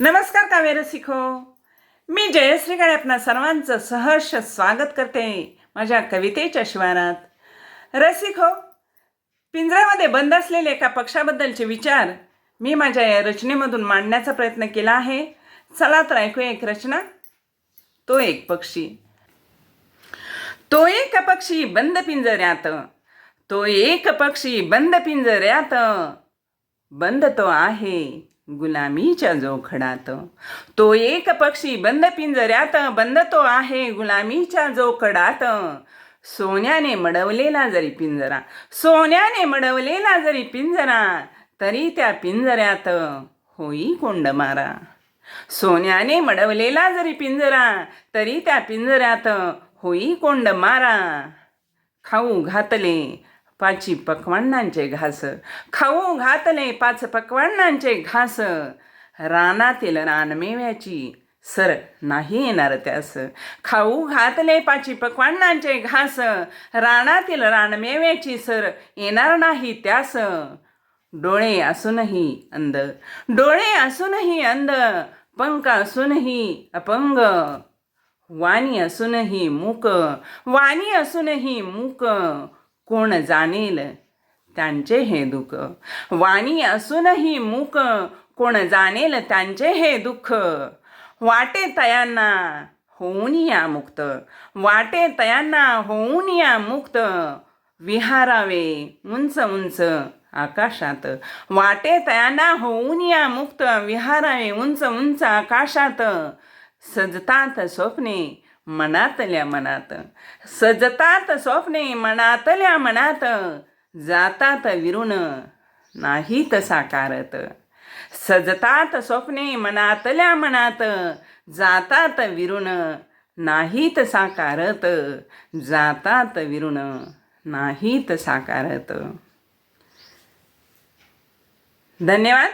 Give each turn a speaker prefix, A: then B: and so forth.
A: नमस्कार कावेर रसिको मी जयश्रीकडे आपणा सर्वांचं सहर्ष स्वागत करते माझ्या कवितेच्या शिवारात रसिको पिंजऱ्यामध्ये बंद असलेले एका पक्षाबद्दलचे विचार मी माझ्या या रचनेमधून मांडण्याचा प्रयत्न केला आहे. चला तर ऐकूया एक रचना. तो एक पक्षी. तो एक पक्षी बंद पिंजऱ्यात. तो एक पक्षी बंद पिंजऱ्यात. बंद तो आहे. गुलामीच्या जोखडात. तो एक पक्षी बंद पिंजऱ्यात बंद तो आहे गुलामीच्या जोखडात. सोन्याने मडवलेला जरी पिंजरा सोन्याने मडवलेला जरी पिंजरा तरी त्या पिंजऱ्यात होई कोंड मारा. सोन्याने मडवलेला जरी पिंजरा तरी त्या पिंजऱ्यात होई कोंड मारा. खाऊ घातले पाची पक्वान्नांचे घास. खाऊ घातले पाच पक्वान्नांचे घास. रानातील रानमेव्याची सर नाही येणार त्यास. खाऊ घातले पाची पक्वान्नांचे घास. रानातील रानमेव्याची सर येणार नाही त्यास. डोळे असूनही अंध. डोळे असूनही अंध. पंख असूनही अपंग. वाणी असूनही मूक. वाणी असूनही मूक. कोण जाणेल? त्यांचे हे दुःख. वाणी असूनही मूक कोण जाणेल? त्यांचे हे दुःख. वाटे तयांना होऊन या मुक्त. वाटे तयांना होऊन या मुक्त. विहारावे उंच उंच आकाशात. वाटे तयांना होऊन या मुक्त. विहारावे उंच उंच आकाशात. सजतात स्वप्ने मनातल्या मनात. सजतात स्वप्ने मनातल्या मनात. जातात विरुण नाहीत साकारत. सजतात स्वप्ने मनातल्या मनात. जातात विरुण नाहीत साकारत. जातात विरुण नाहीत साकारत. धन्यवाद.